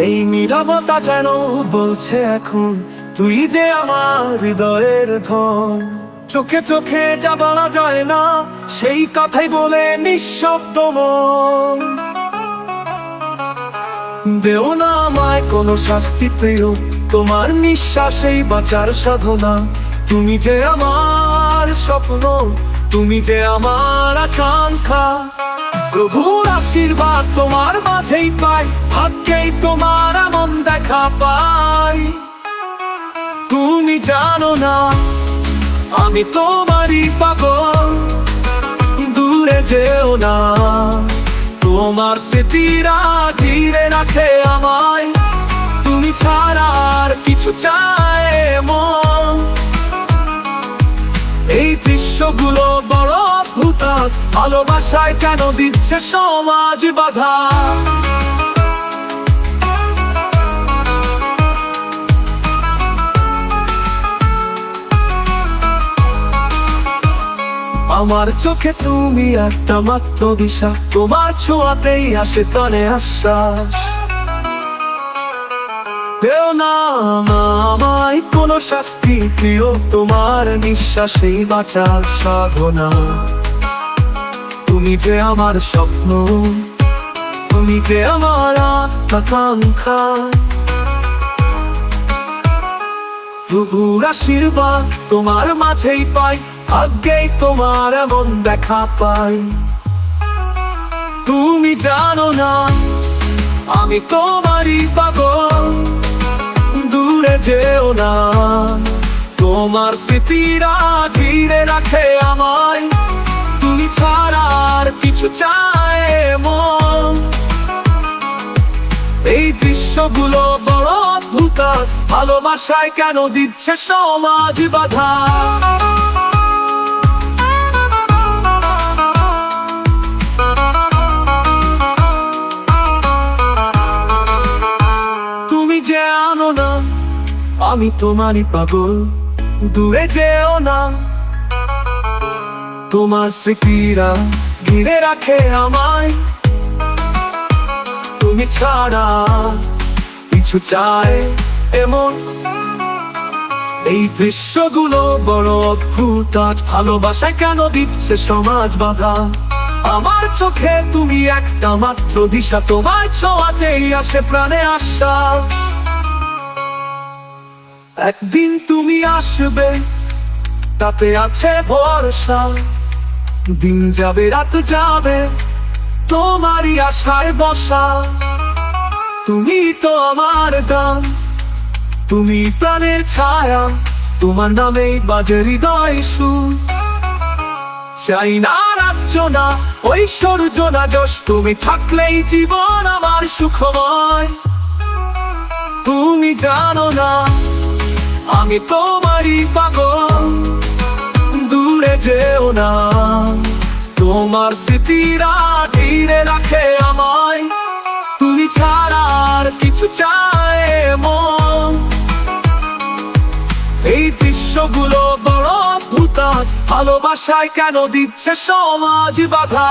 নীরবতা যেন বলছে এখন, তুই যে আমার হৃদয়ের ধন। চোখে চোখে যা বলা যায় না, সেই কথাই বলে নিঃশব্দ মন। দেও না আমায় কোনো শাস্তি প্রিয়, তোমার নিঃশ্বাসেই বাঁচার সাধনা। তুমি যে আমার স্বপ্ন, তুমি যে আমার আকাঙ্ক্ষা। প্রভুর আশীর্বাদ তোমার মাঝেই পাই, ভাগ্যেই তোমার এমন দেখা পাই। তুমি জানো না, আমি তোমারই পাগল, দূরে যেও না। তোমার স্মৃতিরা ধীরে রাখে আমায়, তুমি ছাড়া আর কিছু চায় মন এই দৃশ্যগুলো অদ্ভুত ভালোবাসায় কেন দিচ্ছে সমাজ বাধা? আমার চোখে তুমি একটা মাত্র দিশা, তোমার ছোঁয়াতেই আসে কানে আশ্বাস। পেও না আমায় কোনো শাস্তি, প্রিয়, তোমার নিঃশ্বাসেই বাঁচার সাধনা। তুমি যে আমার স্বপ্ন, তুমি যে আমার আকাঙ্ক্ষা আশীর্বাদ তোমার মাঝেই পাই, ভাগ্যেই তোমার এমন দেখা পাই। তুমি জানো না, আমি তোমারই পাগল, দূরে যেও না। তোমার স্মৃতিরা ধীরে রাখে আমায়। তুমি ছাড়া আর কিছু চায় মন এই দৃশ্যগুলো বড় অদ্ভুত, ভালোবাসায় কেন দিচ্ছে সমাজ বাধা? তুমি যে আনো না, আমি তোমারই পাগল, দূরে যেও না। তোমার স্মৃতিরা ঘিরে রাখে আমায়। তুমি ছাড়া কিছু চায় এমন। এই দৃশ্যগুলো বড় অদ্ভুত, আজ ভালোবাসায় কেন দিচ্ছে সমাজ বাধা? আমার চোখে তুমি একটা মাত্র দিশা তোমার ছোঁয়াতেই আসে প্রাণে আশা। একদিন তুমি আসবে, তাতে আছে ভরসা। দিন যাবে, রাত যাবে, তোমারই আশায় বসা। তুমি তো আমার গান, তুমি প্রাণের ছায়া, তোমার নামেই বাজে হৃদয় চাই না রাজ্য না, ঐশ্বর্য না যশ, তুমি থাকলেই জীবন আমার সুখময়। তুমি জানো না, আমি তোমারই পাগল। দূরে যেও না। তোমার স্মৃতিরা ধীরে রাখে আমায়। তুমি ছাড়া আর কিছু চায় মন এই দৃশ্যগুলো বড় অদ্ভুত ভালোবাসায় কেন দিচ্ছে সমাজ বাধা?